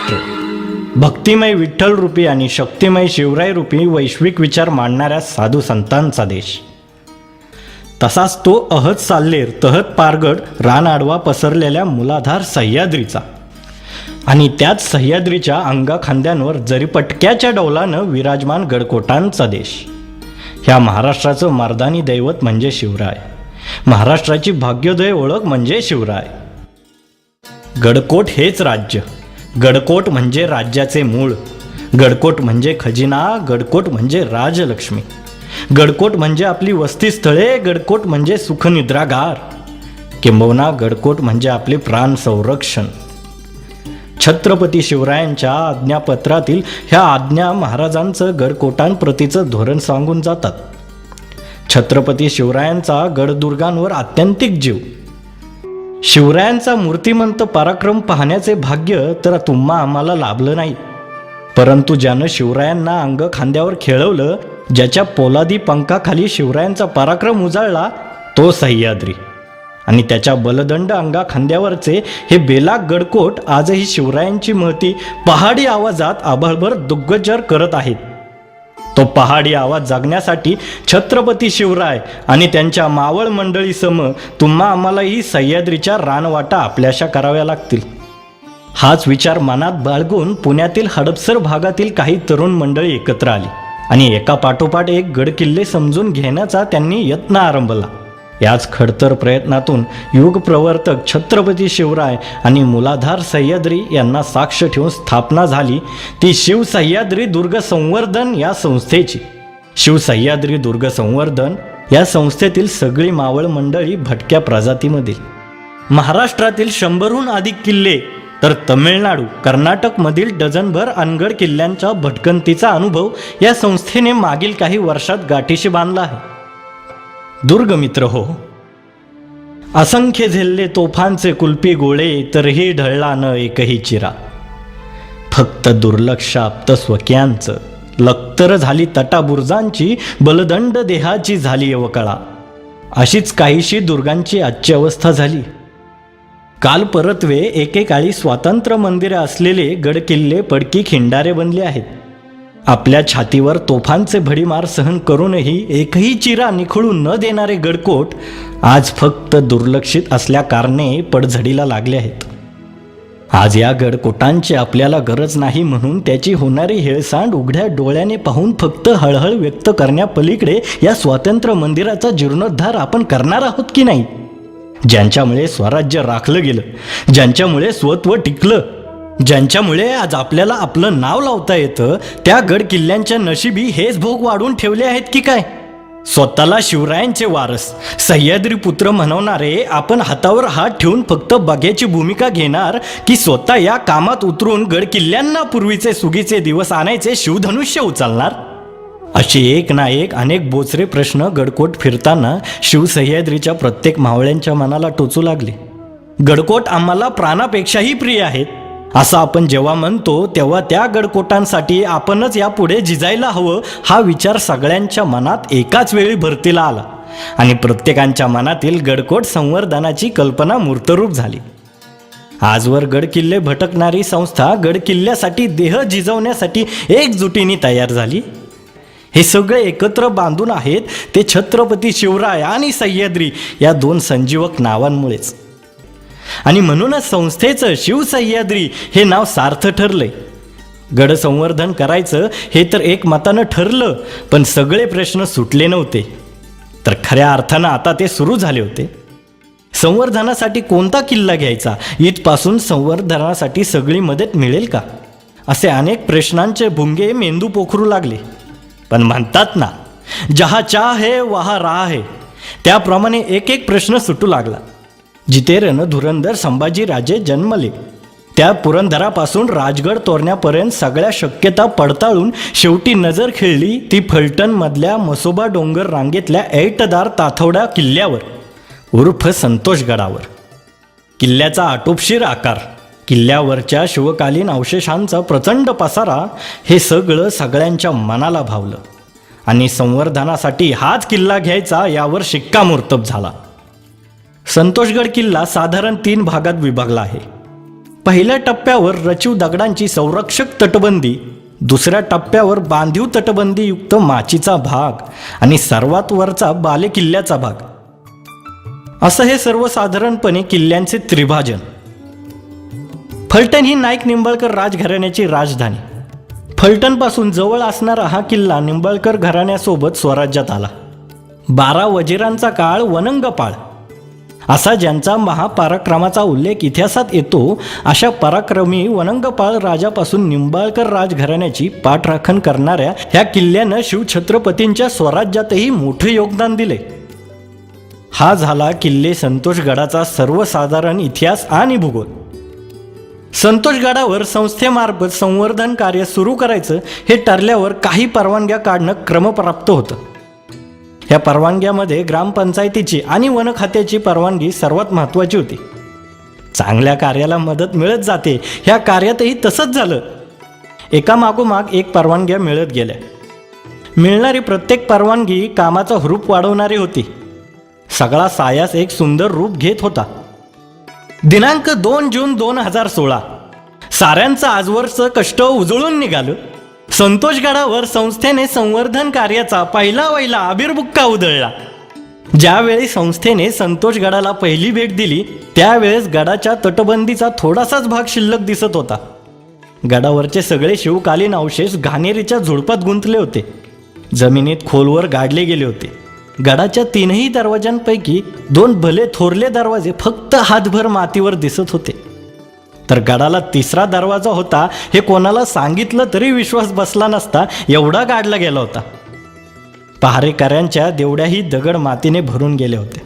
महाराष्ट्र भक्तिमय विठ्ठल रूपी आणि शक्तिमय शिवराय रूपी वैश्विक विचार मांडणाऱ्या साधू संतांचा देश. तसाच तो अहत साल्लेर तहत पारगड रान आडवा पसरलेल्या मुलाधार सह्याद्रीचा. आणि त्याच सह्याद्रीच्या अंगा खांद्यांवर जरीपटक्याच्या डौलानं विराजमान गडकोटांचा देश. ह्या महाराष्ट्राचं मार्दानी दैवत म्हणजे शिवराय. महाराष्ट्राची भाग्योदय ओळख म्हणजे शिवराय. गडकोट हेच राज्य. गडकोट म्हणजे राज्याचे मूळ. गडकोट म्हणजे खजिना गडकोट म्हणजे राजलक्ष्मी. गडकोट म्हणजे आपली वस्तीस्थळे गडकोट म्हणजे सुखनिद्रागार. किंबहुना गडकोट म्हणजे आपले प्राण संरक्षण. छत्रपती शिवरायांच्या आज्ञापत्रातील ह्या आज्ञा महाराजांचं गडकोटांप्रतीचं धोरण सांगून जातात. छत्रपती शिवरायांचा गडदुर्गांवर आत्यंतिक जीव. शिवरायांचा मूर्तिमंत पराक्रम पाहण्याचे भाग्य तर तुम्हा आम्हाला लाभलं नाही. परंतु ज्यानं शिवरायांना अंग खांद्यावर खेळवलं ज्याच्या पोलादी पंखाखाली शिवरायांचा पराक्रम उजाळला तो सह्याद्री. आणि त्याच्या बलदंड अंगा खांद्यावरचे हे बेला गडकोट आजही शिवरायांची महती पहाडी आवाजात आभळभर दुग्गजर करत आहेत. तो पहाडी आवाज जागण्यासाठी छत्रपती शिवराय आणि त्यांच्या मावळ मंडळीसम तुम्हा आम्हालाही सह्याद्रीच्या रानवाटा आपल्याशा कराव्या लागतील. हाच विचार मनात बाळगून पुण्यातील हडपसर भागातील काही तरुण मंडळी एकत्र आली आणि एका पाठोपाठ एक गड किल्ले समजून घेण्याचा त्यांनी यत्न आरंभला. याच खडतर प्रयत्नातून युग प्रवर्तक छत्रपती शिवराय आणि मुलाधार सह्याद्री यांना साक्ष ठेवून स्थापना झाली. ती शिव सह्याद्री दुर्ग संवर्धन या संस्थेची. शिव सह्याद्री दुर्ग संवर्धन या संस्थेतील सगळी मावळ मंडळी भटक्या प्रजातीमधील. महाराष्ट्रातील शंभरहून अधिक किल्ले तर तमिळनाडू कर्नाटकमधील डझनभर अनगड किल्ल्यांच्या भटकंतीचा अनुभव या संस्थेने मागील काही वर्षात गाठीशी बांधला आहे. दुर्गमित्र हो. असंख्य झेलले तोफांचे कुल्पी गोळे तरही ढळला न एकही चिरा. फक्त दुर्लक्ष आप्त स्वक्यांचं. लक्तर झाली तटाबुर्जांची बलदंड देहाची झाली अवकळा. अशीच काहीशी दुर्गांची आजची अवस्था झाली. काल परत्वे एकेकाळी स्वातंत्र्य मंदिरे असलेले गडकिल्ले पडकी खिंडारे बनले आहेत. आपल्या छातीवर तोफांचे भडीमार सहन करूनही एकही चिरा निखळून न देणारे गडकोट आज फक्त दुर्लक्षित असल्या कारणे पडझडीला लागले आहेत. आज या गडकोटांची आपल्याला गरज नाही म्हणून त्याची होणारी हेळसांड उघड्या डोळ्याने पाहून फक्त हळहळ व्यक्त करण्यापलीकडे या स्वातंत्र्य मंदिराचा जीर्णोद्धार आपण करणार आहोत की नाही? ज्यांच्यामुळे स्वराज्य राखलं गेलं ज्यांच्यामुळे स्वत्व टिकलं ज्यांच्यामुळे आज आपल्याला आपलं नाव लावता येतं त्या गड किल्ल्यांच्या नशिबी हेच भोग वाढून ठेवले आहेत की काय? स्वतःला शिवरायांचे वारस. सह्याद्री पुत्र म्हणवणारे आपण हातावर हात ठेवून फक्त बघ्याची भूमिका घेणार की स्वतः या कामात उतरून गड किल्ल्यांना पूर्वीचे सुगीचे दिवस आणायचे शिवधनुष्य उचलणार? अशी एक ना एक अनेक बोचरे प्रश्न गडकोट फिरताना शिवसह्याद्रीच्या प्रत्येक मावळ्यांच्या मनाला टोचू लागले. गडकोट आम्हाला प्राणापेक्षाही प्रिय आहेत. असं आपण जेव्हा म्हणतो तेव्हा त्या गडकोटांसाठी आपणच यापुढे झिजायला हवं हा विचार सगळ्यांच्या मनात एकाच वेळी भरतीला आला. आणि प्रत्येकांच्या मनातील गडकोट संवर्धनाची कल्पना मूर्तरूप झाली. आजवर गडकिल्ले भटकणारी संस्था गडकिल्ल्यासाठी देह झिजवण्यासाठी एकजुटीने तयार झाली. हे सगळे एकत्र बांधून आहेत ते छत्रपती शिवराय आणि सह्याद्री या दोन संजीवक नावांमुळेच. आणि म्हणूनच संस्थेचं शिवसह्याद्री हे नाव सार्थ ठरलंय. गडसंवर्धन करायचं हे तर एक मतानं ठरलं पण सगळे प्रश्न सुटले नव्हते. तर खऱ्या अर्थानं आता ते सुरू झाले होते. संवर्धनासाठी कोणता किल्ला घ्यायचा? इथपासून संवर्धनासाठी सगळी मदत मिळेल का? असे अनेक प्रश्नांचे भुंगे मेंदू पोखरू लागले. पण म्हणतात ना जहा चा है वहा राह. है त्याप्रमाणे एक एक प्रश्न सुटू लागला. जिथे धुरंधर संभाजीराजे जन्मले. त्या पुरंदरापासून राजगड तोरण्यापर्यंत सगळ्या शक्यता पडताळून शेवटी नजर खेळली ती फलटणमधल्या मसोबा डोंगर रांगेतल्या ऐटदार ताथवडा किल्ल्यावर. उर्फ संतोषगडावर किल्ल्याचा आटोपशीर आकार किल्ल्यावरच्या शिवकालीन अवशेषांचा प्रचंड पसारा हे सगळं सगळ्यांच्या मनाला भावलं. आणि संवर्धनासाठी हाच किल्ला घ्यायचा यावर शिक्कामोर्तब झाला. संतोषगड किल्ला साधारण तीन भागात विभागला आहे. पहिल्या टप्प्यावर रचीव दगडांची संरक्षक तटबंदी दुसऱ्या टप्प्यावर बांधीव तटबंदीयुक्त माचीचा भाग आणि सर्वात वरचा बालेकिल्ल्याचा भाग. असं हे सर्वसाधारणपणे किल्ल्यांचे त्रिभाजन. फलटण ही नाईक निंबाळकर राजघराण्याची राजधानी. फलटणपासून जवळ असणारा हा किल्ला निंबाळकर घराण्यासोबत स्वराज्यात आला. बारा वजिरांचा काळ वनंगपाळ. असा ज्यांचा महापराक्रमाचा उल्लेख इतिहासात येतो अशा पराक्रमी वनंगपाळ राजापासून निंबाळकर राजघराण्याची पाठराखण करणाऱ्या ह्या किल्ल्यानं शिवछत्रपतींच्या स्वराज्यातही मोठे योगदान दिले. हा झाला किल्ले संतोषगडाचा सर्वसाधारण इतिहास आणि भूगोल. संतोषगडावर संस्थेमार्फत संवर्धन कार्य सुरू करायचं हे ठरल्यावर काही परवानग्या काढणं क्रमप्राप्त होतं. या परवानग्यामध्ये ग्रामपंचायतीची आणि वन खात्याची परवानगी सर्वात महत्त्वाची होती. चांगल्या कार्याला मदत मिळत जाते ह्या कार्यातही तसंच झालं. एका मागोमाग एक परवानग्या मिळत गेल्या. मिळणारी प्रत्येक परवानगी कामाचा रूप वाढवणारी होती. सगळा सायास एक सुंदर रूप घेत होता. दिनांक दोन जून दोन हजार सोळा. साऱ्यांचं आजवरचं कष्ट उजळून निघालं. संतोषगडावर संस्थेने संवर्धन कार्याचा पहिला वहिला आबिर्बुक्का उधळला. ज्यावेळी संस्थेने संतोषगडाला पहिली भेट दिली त्यावेळेस गडाच्या तटबंदीचा थोडासाच भाग शिल्लक दिसत होता. गडावरचे सगळे शिवकालीन अवशेष घाणेरीच्या झुडपात गुंतले होते. जमिनीत खोलवर गाडले गेले होते. गडाच्या तीनही दरवाजांपैकी दोन भले थोरले दरवाजे फक्त हातभर मातीवर दिसत होते. तर गडाला तिसरा दरवाजा होता हे कोणाला सांगितलं तरी विश्वास बसला नसता एवढा गाडला गेला होता. पहारेकऱ्यांच्या देवड्याही दगड मातीने भरून गेले होते.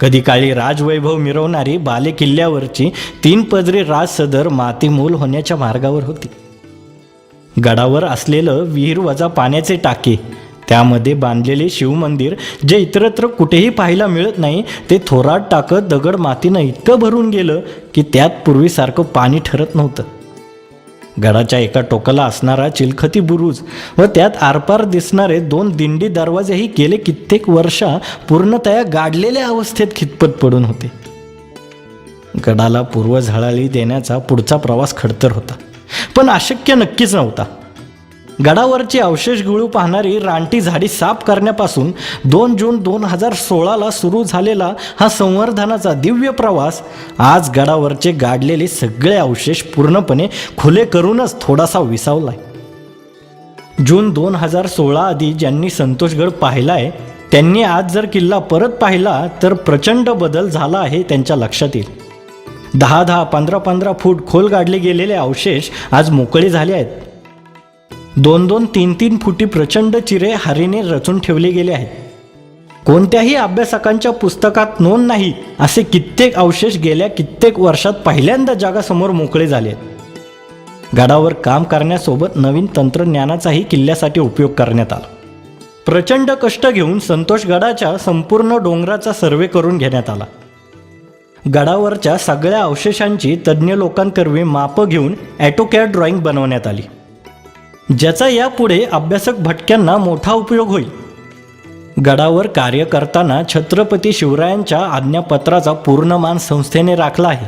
कधी काळी राजवैभव मिरवणारी बाले किल्ल्यावरची तीन पदरी राजसदर मातीमूल होण्याच्या मार्गावर होती. गडावर असलेलं विहीर वजा पाण्याचे टाके त्यामध्ये बांधलेले शिवमंदिर जे इतरत्र कुठेही पाहायला मिळत नाही ते थोरात टाकत दगड मातीनं इतकं भरून गेलं की त्यात पूर्वीसारखं पाणी ठरत नव्हतं. गडाच्या एका टोकाला असणारा चिलखती बुरुज व त्यात आरपार दिसणारे दोन दिंडी दरवाजेही गेले कित्येक वर्षा पूर्णतया गाडलेल्या अवस्थेत खितपत पडून होते. गडाला पूर्व झळाळी देण्याचा पुढचा प्रवास खडतर होता. पण अशक्य नक्कीच नव्हता. गडावरची अवशेष गुळू पाहणारी रानटी झाडी साफ करण्यापासून दोन जून दोन हजार सोळाला सुरू झालेला हा संवर्धनाचा दिव्य प्रवास आज गडावरचे गाडलेले सगळे अवशेष पूर्णपणे खुले करूनच थोडासा विसावलाय. जून दोन हजार सोळा आधी ज्यांनी संतोषगड पाहिलाय त्यांनी आज जर किल्ला परत पाहिला तर प्रचंड बदल झाला आहे त्यांच्या लक्षात येईल. दहा दहा पंधरा पंधरा फूट खोल गाडले गेलेले अवशेष आज मोकळे झाले आहेत. दोन दोन तीन तीन फुटी प्रचंड चिरे हरीने रचून ठेवले गेले आहेत. कोणत्याही अभ्यासकांच्या पुस्तकात नोंद नाही असे कित्येक अवशेष गेल्या कित्येक वर्षात पहिल्यांदा जगासमोर मोकळे झाले आहेत. गडावर काम करण्यासोबत नवीन तंत्रज्ञानाचाही किल्ल्यासाठी उपयोग करण्यात आला. प्रचंड कष्ट घेऊन संतोष गडाच्या संपूर्ण डोंगराचा सर्वे करून घेण्यात आला. गडावरच्या सगळ्या अवशेषांची तज्ज्ञ लोकांकरवी मापं घेऊन ॲटोकॅड ड्रॉइंग बनवण्यात आली. ज्याचा यापुढे अभ्यासक भटक्यांना मोठा उपयोग होईल. गडावर कार्य करताना छत्रपती शिवरायांच्या आज्ञापत्राचा पूर्ण मान संस्थेने राखला आहे.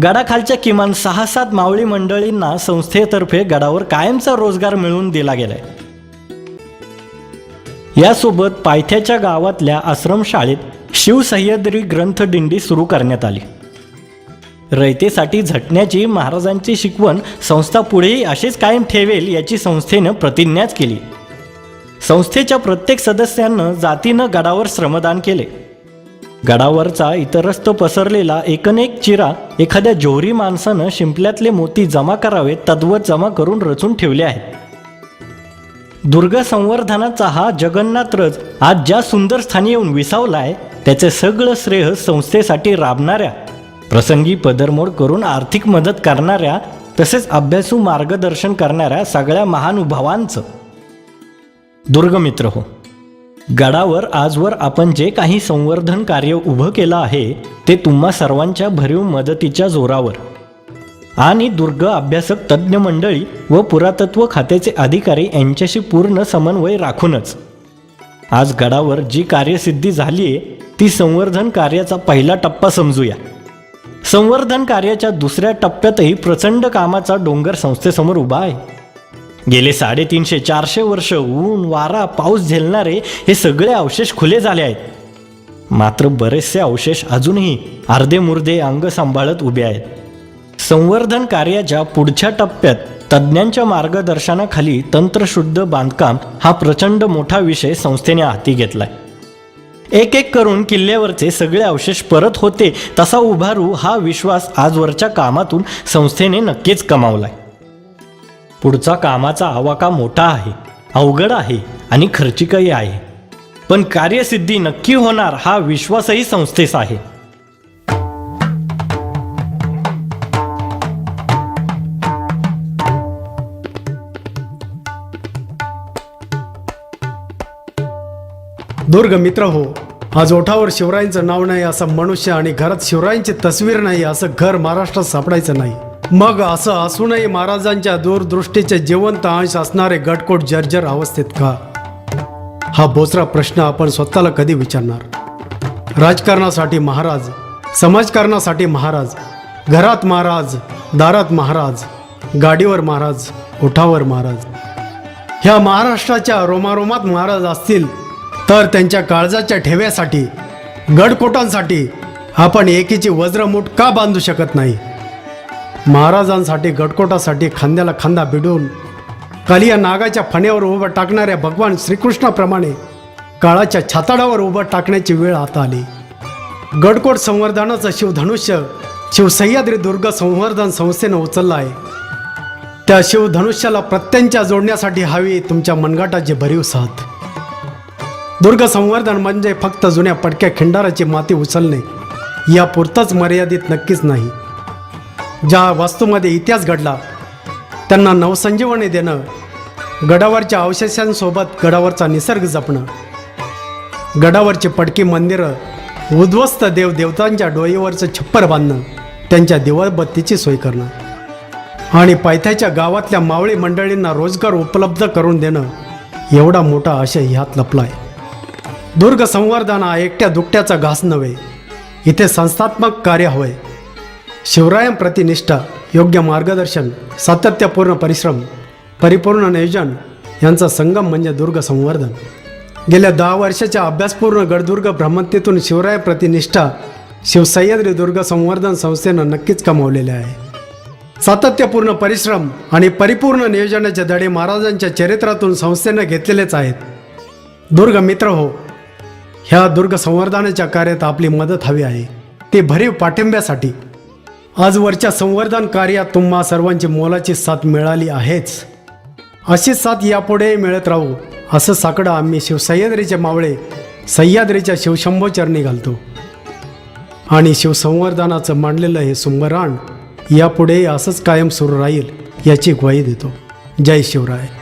गडाखालच्या किमान सहा सात मावळी मंडळींना संस्थेतर्फे गडावर कायमचा रोजगार मिळवून दिला गेलाय. यासोबत पायथ्याच्या गावातल्या आश्रमशाळेत शिवसह्याद्री ग्रंथदिंडी सुरू करण्यात आली. रयतेसाठी झटण्याची महाराजांची शिकवण संस्था पुढेही असेच कायम ठेवेल याची संस्थेनं प्रतिज्ञाच केली. संस्थेच्या प्रत्येक सदस्यांनं जातीनं गडावर श्रमदान केले. गडावरचा इतरस्त पसरलेला एकनेक चिरा एखाद्या जोहरी माणसानं शिंपल्यातले मोती जमा करावे तद्वत जमा करून रचून ठेवले आहेत. दुर्ग संवर्धनाचा हा जगन्नाथ रथ आज ज्या सुंदर स्थानी येऊन विसावलाय त्याचे सगळं श्रेय संस्थेसाठी राबणाऱ्या प्रसंगी पदरमोड करून आर्थिक मदत करणाऱ्या तसेच अभ्यासू मार्गदर्शन करणाऱ्या सगळ्या महानुभावांचं. दुर्गमित्र हो गडावर आजवर आपण जे काही संवर्धन कार्य उभं केलं आहे ते तुम्हा सर्वांच्या भरीव मदतीच्या जोरावर. आणि दुर्ग अभ्यासक तज्ज्ञ मंडळी व पुरातत्व खात्याचे अधिकारी यांच्याशी पूर्ण समन्वय राखूनच. आज गडावर जी कार्यसिद्धी झाली आहे ती संवर्धन कार्याचा पहिला टप्पा समजूया. संवर्धन कार्याच्या दुसऱ्या टप्प्यातही प्रचंड कामाचा डोंगर संस्थेसमोर उभा आहे. गेले साडेतीनशे चारशे वर्ष ऊन वारा पाऊस झेलणारे हे सगळे अवशेष खुले झाले आहेत. मात्र बरेचसे अवशेष अजूनही अर्धे मुर्दे अंग सांभाळत उभे आहेत. संवर्धन कार्याच्या पुढच्या टप्प्यात तज्ज्ञांच्या मार्गदर्शनाखाली तंत्रशुद्ध बांधकाम हा प्रचंड मोठा विषय संस्थेने हाती घेतलाय. एक एक करून किल्ल्यावरचे सगळे अवशेष परत होते तसा उभारू हा विश्वास आजवरच्या कामातून संस्थेने नक्कीच कमावलाय. पुढचा कामाचा आवाका मोठा आहे अवघड आहे आणि खर्चिकही आहे. पण कार्यसिद्धी नक्की होणार हा विश्वासही संस्थेस आहे. दुर्ग मित्र हो. आज ओठावर शिवरायांचं नाव नाही असं मनुष्य आणि घरात शिवरायांची तस्वीर नाही असं घर महाराष्ट्रात सापडायचं नाही. मग असं असूनही महाराजांच्या दूरदृष्टीचे जिवंत अंश असणारे गटकोट जर्जर अवस्थेत का? हा बोचरा प्रश्न आपण स्वतःला कधी विचारणार? राजकारणासाठी महाराज समाजकारणासाठी महाराज घरात महाराज दारात महाराज गाडीवर महाराज ओठावर महाराज. ह्या महाराष्ट्राच्या रोमारोमात महाराज असतील तर त्यांच्या काळजाच्या ठेव्यासाठी गडकोटांसाठी आपण एकीची वज्रमूठ का बांधू शकत नाही? महाराजांसाठी गडकोटासाठी खांद्याला खांदा भिडून कालिया नागाच्या फण्यावर उभं टाकणाऱ्या भगवान श्रीकृष्णाप्रमाणे काळाच्या छाताडावर उभं टाकण्याची वेळ आता आली. गडकोट संवर्धनाचं शिवधनुष्य शिवसह्याद्री दुर्ग संवर्धन संस्थेनं उचललं आहे. त्या शिवधनुष्याला प्रत्यंच्या जोडण्यासाठी हवी तुमच्या मनगाटाची भरीव साथ. दुर्ग संवर्धन म्हणजे फक्त जुन्या पडक्या खिंडाराची माती उचलणे. यापुरतंच मर्यादित नक्कीच नाही. ज्या वास्तूमध्ये इतिहास घडला त्यांना नवसंजीवनी देणं गडावरच्या अवशेषांसोबत गडावरचा निसर्ग जपणं. गडावरची पडकी मंदिरं उद्ध्वस्त देव देवतांच्या छप्पर बांधणं त्यांच्या दिवाबत्तीची सोय करणं. आणि पायथ्याच्या गावातल्या मावळी मंडळींना रोजगार उपलब्ध करून देणं एवढा मोठा आशय ह्यात लपला आहे दुर्ग संवर्धन हा एकट्या दुकट्याचा घास नव्हे. इथे संस्थात्मक कार्य होय. शिवरायांप्रती प्रतिनिष्ठा योग्य मार्गदर्शन सातत्यपूर्ण परिश्रम परिपूर्ण नियोजन यांचा संगम म्हणजे दुर्ग संवर्धन गेल्या दहा वर्षाच्या अभ्यासपूर्ण गडदुर्ग भ्रमंतीतून शिवराय प्रतिनिष्ठा शिवसह्याद्री दुर्ग संवर्धन संस्थेनं नक्कीच कमावलेले आहे. सातत्यपूर्ण परिश्रम आणि परिपूर्ण नियोजनाचे धडे महाराजांच्या चरित्रातून संस्थेनं घेतलेलेच आहेत. दुर्ग मित्र हो ह्या दुर्ग संवर्धनाच्या कार्यात आपली मदत हवी आहे. ते भरीव पाठिंब्यासाठी. आजवरच्या संवर्धन कार्यात तुम्हा सर्वांची मोलाची साथ मिळाली आहेच. अशी साथ यापुढेही मिळत राहू असं साकडं आम्ही शिवसह्याद्रीचे मावळे सह्याद्रीच्या शिवशंभोचरणी घालतो. आणि शिवसंवर्धनाचं मांडलेलं हे सुंबराण यापुढेही असंच कायम सुरू राहील याची ग्वाही देतो. जय शिवराय.